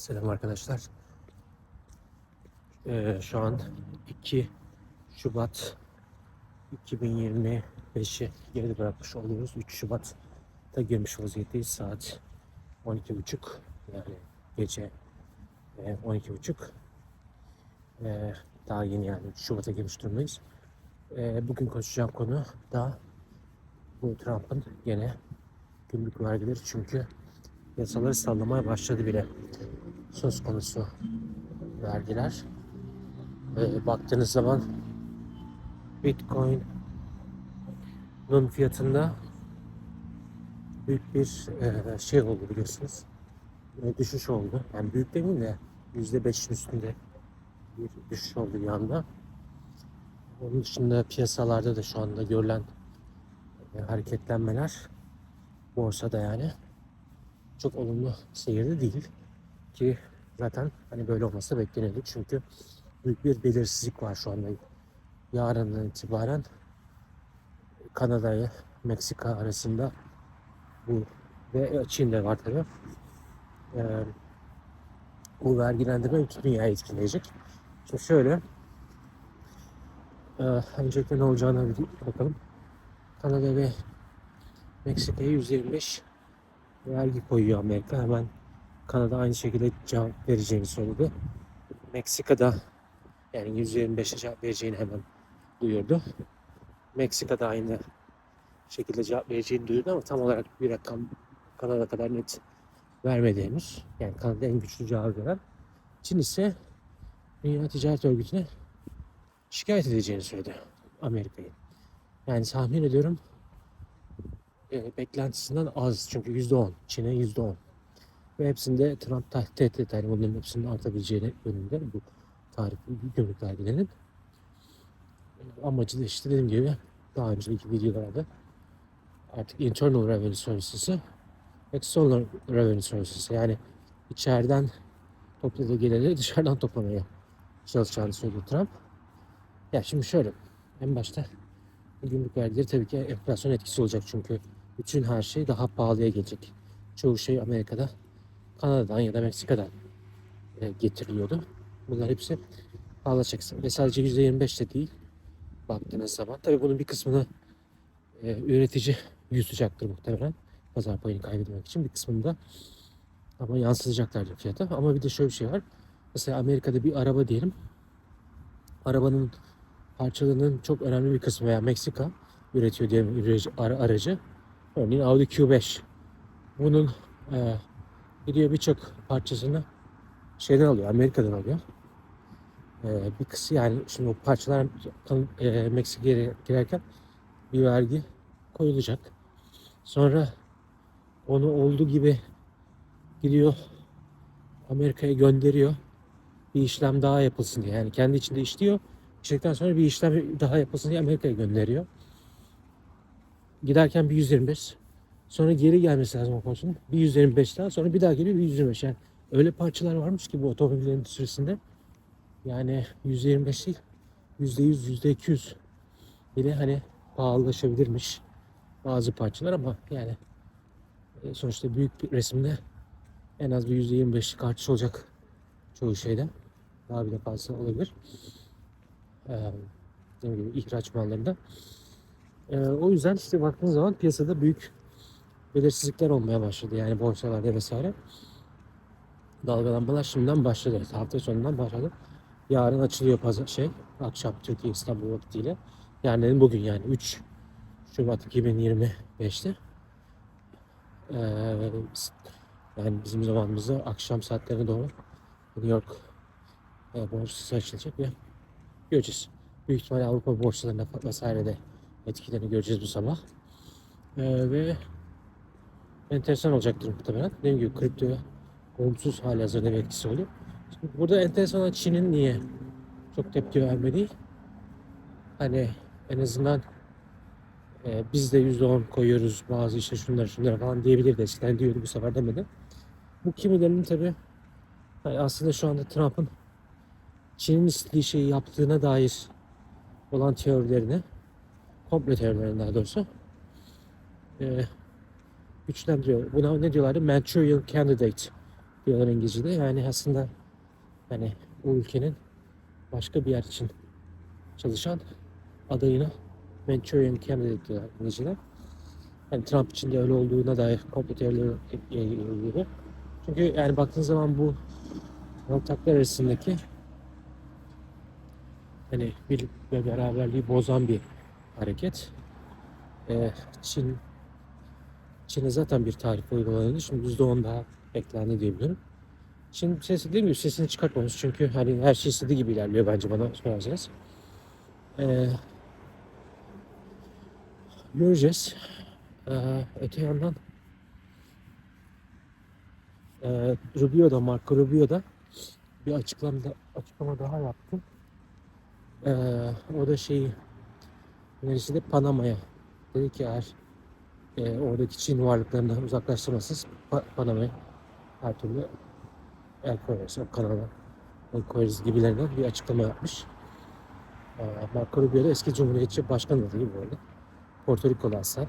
Selam arkadaşlar. Ee, şu an 2 Şubat 2025'i geride bırakmış oluyoruz. 3 Şubat'ta girmiş vaziyetteyiz. Saat 12.30 yani gece e, 12.30 Ee, daha yeni yani 3 Şubat'a girmiş durumdayız. Ee, bugün konuşacağım konu da bu Trump'ın gene gümrük vergileri çünkü yasaları sallamaya başladı bile söz konusu vergiler. Ee, baktığınız zaman Bitcoin'un fiyatında büyük bir e, şey oldu biliyorsunuz. E, düşüş oldu. Yani büyük demeyeyim de %5'in üstünde bir düşüş oldu bir anda. Onun dışında piyasalarda da şu anda görülen e, hareketlenmeler borsada yani çok olumlu seyirde değil ki zaten hani böyle olması bekleniyordu çünkü büyük bir belirsizlik var şu anda. Yarından itibaren Kanada ile Meksika arasında bu ve Çin'de var tabi. Ee, bu vergilendirme bütün dünyayı etkileyecek. Şimdi şöyle e, öncelikle ne olacağına bir bakalım. Kanada ve Meksika'ya 125 vergi koyuyor Amerika. Hemen Kanada aynı şekilde cevap vereceğini söyledi. Meksika'da yani 125'e cevap vereceğini hemen duyurdu. Meksika'da aynı şekilde cevap vereceğini duyurdu ama tam olarak bir rakam Kanada kadar net vermedi henüz. Yani Kanada en güçlü cevap veren. Çin ise Dünya Ticaret Örgütü'ne şikayet edeceğini söyledi Amerika'yı. Yani tahmin ediyorum e, beklentisinden az. Çünkü %10. Çin'e %10. Ve hepsinde Trump tehdit. Yani bunların hepsinin artabileceğini yönünde bu tarif gümrük vergilerinin. Amacı da işte dediğim gibi daha önceki videolarda artık internal revenue services'ı external revenue services yani içeriden topladığı geliri dışarıdan toplamaya çalışacağını söyledi Trump. Ya şimdi şöyle en başta gümrük vergileri tabii ki enflasyon etkisi olacak çünkü bütün her şey daha pahalıya gelecek. Çoğu şey Amerika'da, Kanada'dan ya da Meksika'dan e, getiriliyordu. Bunlar hepsi pahalaşacak. Ve sadece %25 de değil baktığınız zaman. Tabii bunun bir kısmını e, üretici yutacaktır muhtemelen. Pazar payını kaybetmek için bir kısmını da ama yansıtacaklardır fiyata. Ama bir de şöyle bir şey var. Mesela Amerika'da bir araba diyelim. Arabanın parçalarının çok önemli bir kısmı veya Meksika üretiyor ara- aracı. Örneğin Audi Q5. Bunun e, gidiyor birçok parçasını şeyden alıyor, Amerika'dan alıyor. E, bir kısmı yani şimdi o parçalar e, Meksika'ya girerken bir vergi koyulacak. Sonra onu olduğu gibi gidiyor Amerika'ya gönderiyor. Bir işlem daha yapılsın diye. Yani kendi içinde işliyor. İşledikten sonra bir işlem daha yapılsın diye Amerika'ya gönderiyor. Giderken bir 125. Sonra geri gelmesi lazım o parçanın. Bir 125 daha sonra bir daha geliyor bir 125. Yani öyle parçalar varmış ki bu otomobil endüstrisinde. Yani 125 değil. %100, %200 bile hani pahalılaşabilirmiş bazı parçalar ama yani e, sonuçta büyük bir resimde en az bir %25'lik artış olacak çoğu şeyde. Daha bile fazla olabilir. Ee, dediğim gibi ihraç mallarında. Ee, o yüzden işte baktığınız zaman piyasada büyük belirsizlikler olmaya başladı. Yani borsalarda vesaire. Dalgalanmalar şimdiden başladı. Hafta sonundan başladı. Yarın açılıyor pazar şey. Akşam Türkiye İstanbul vaktiyle. Yani bugün yani 3 Şubat 2025'te. Ee, yani bizim zamanımızda akşam saatlerine doğru New York e, borsası açılacak ve göreceğiz. Büyük ihtimalle Avrupa borsalarında vesaire de etkilerini göreceğiz bu sabah. Ee, ve enteresan olacaktır muhtemelen. Dediğim gibi kriptoya olumsuz hali hazırda bir etkisi oluyor. Şimdi burada enteresan olan Çin'in niye çok tepki vermediği. Hani en azından e, biz de %10 koyuyoruz bazı işte şunları şunları falan diyebilirdi. Eskiden diyordu bu sefer demedi. Bu kimilerinin tabi yani aslında şu anda Trump'ın Çin'in istediği şeyi yaptığına dair olan teorilerini komple teorilerini daha doğrusu e, güçlendiriyor. Buna ne diyorlardı? Manchurian Candidate diyorlar İngilizce'de. Yani aslında hani o ülkenin başka bir yer için çalışan adayına Manchurian candidate diyorlar İngilizce'de. Yani Trump için de öyle olduğuna dair komplo teorileri yayılıyor. Çünkü yani baktığın zaman bu ortaklar arasındaki hani birlik ve beraberliği bozan bir hareket. Ee, Çin Çin'e zaten bir tarif uygulanıyordu. Şimdi %10 daha eklendi diyebilirim. Çin sesi dediğim gibi sesini çıkartmamış çünkü hani her şey istediği gibi ilerliyor bence bana sorarsanız. Ee, göreceğiz. Ee, öte yandan e, Rubio da Marco Rubio da bir açıklama, açıklama daha yaptı. Ee, o da şeyi neresi de Panama'ya dedi ki eğer e, oradaki Çin varlıklarından uzaklaştırmasız pa- Panama'ya her türlü el koyarız. O kanala el koyarız gibilerinden bir açıklama yapmış. Ee, Marco Rubio da eski Cumhuriyetçi Başkan adayı bu arada. Porto Rikolu aslen.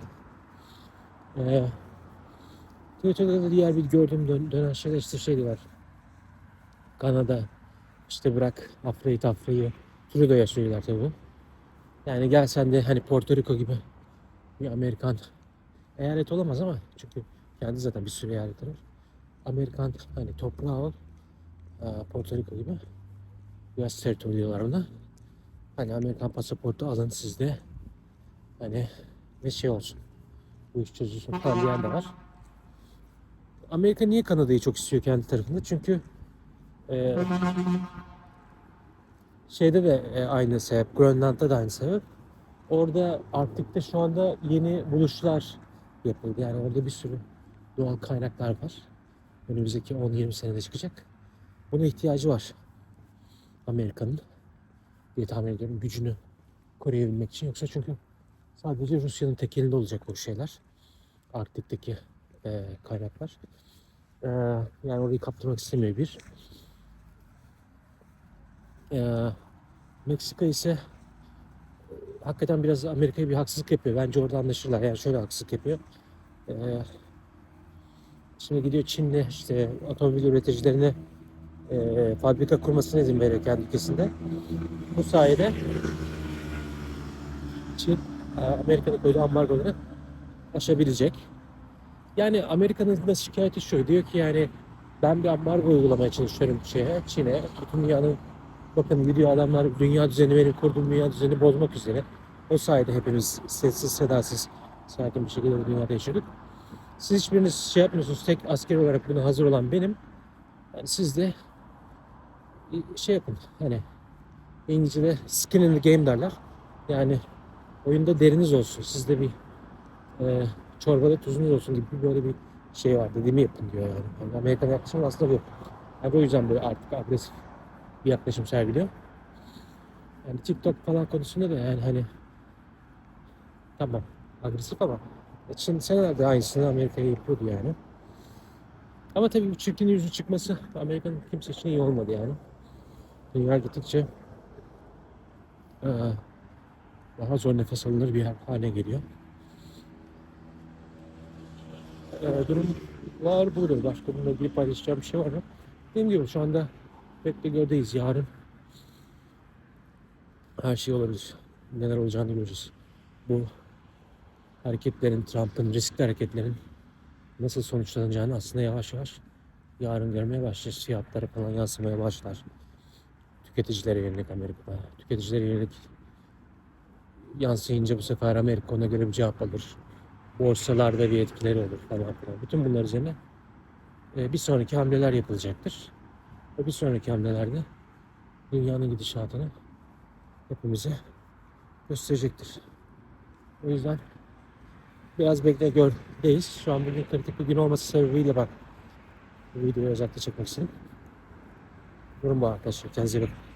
Ee, Twitter'da da diğer bir gördüğüm dön- dönen şeyler işte şey diyorlar. Kanada işte bırak Afra'yı tafrayı Trudeau'ya söylüyorlar tabii. bu. Yani gel sen de hani Porto Rico gibi bir Amerikan eyalet olamaz ama çünkü kendi zaten bir sürü eyaleti var. Amerikan hani toprağı ol e, Porto Rico gibi biraz territory diyorlar ona. Hani Amerikan pasaportu alın sizde hani ve şey olsun bu iş çözülsün falan diyen de var. Amerika niye Kanada'yı çok istiyor kendi tarafında? Çünkü e, şeyde de e, aynı sebep, Grönland'da da aynı sebep. Orada Arktik'te şu anda yeni buluşlar yapıldı. Yani orada bir sürü doğal kaynaklar var. Önümüzdeki 10-20 senede çıkacak. Buna ihtiyacı var Amerika'nın diye tahmin ediyorum gücünü koruyabilmek için. Yoksa çünkü sadece Rusya'nın tek elinde olacak bu şeyler. Arktik'teki e, kaynaklar. E, yani orayı kaptırmak istemiyor bir. E, Meksika ise e, hakikaten biraz Amerika'ya bir haksızlık yapıyor. Bence orada anlaşırlar. Yani şöyle haksızlık yapıyor. E, şimdi gidiyor Çin'le işte otomobil üreticilerine e, fabrika kurmasına izin veriyor kendi ülkesinde. Bu sayede Çin e, Amerika'nın koyduğu ambargoları aşabilecek. Yani Amerika'nın da şikayeti şu. Diyor ki yani ben bir ambargo uygulamaya çalışıyorum şeye, Çin'e. Bütün dünyanın bakın gidiyor adamlar dünya düzeni benim kurduğum dünya düzeni bozmak üzere. O sayede hepimiz sessiz sedasız sakin bir şekilde bu dünyada yaşadık. Siz hiçbiriniz şey yapmıyorsunuz. Tek asker olarak buna hazır olan benim. Yani siz de şey yapın. Hani İngilizce'de skin in the game derler. Yani oyunda deriniz olsun. Sizde bir e, çorbada tuzunuz olsun gibi böyle bir şey var. Dediğimi yapın diyor yani. yani Amerikan yaklaşımı aslında bu. Yani o yüzden böyle artık agresif bir yaklaşım sergiliyor. Yani TikTok falan konusunda da yani hani tamam agresif ama Çin senelerde aynısını Amerika'ya yapıyordu yani. Ama tabii bu çirkin yüzü çıkması Amerika'nın kimse için iyi olmadı yani. Dünya gittikçe eee, daha zor nefes alınır bir hale geliyor. Eee durumlar budur. Başka bununla ilgili paylaşacağım bir şey var mı? Dediğim gibi şu anda bekle gördeyiz. Yarın her şey olabilir. Neler olacağını göreceğiz. Bu hareketlerin, Trump'ın riskli hareketlerin nasıl sonuçlanacağını aslında yavaş yavaş yarın görmeye başlayacağız. Fiyatlara falan yansımaya başlar. Tüketicilere yönelik Amerika'da. Tüketicilere yönelik yansıyınca bu sefer Amerika ona göre bir cevap alır. Borsalarda bir etkileri olur falan filan. Bütün bunlar üzerine e, bir sonraki hamleler yapılacaktır. Ve bir sonraki hamlelerde dünyanın gidişatını hepimize gösterecektir. O yüzden biraz bekle gördeyiz. Şu an bugün kritik bir gün olması sebebiyle bak bu videoyu özellikle çekmek istedim. Durum bu arkadaşlar. Kendinize iyi bakın.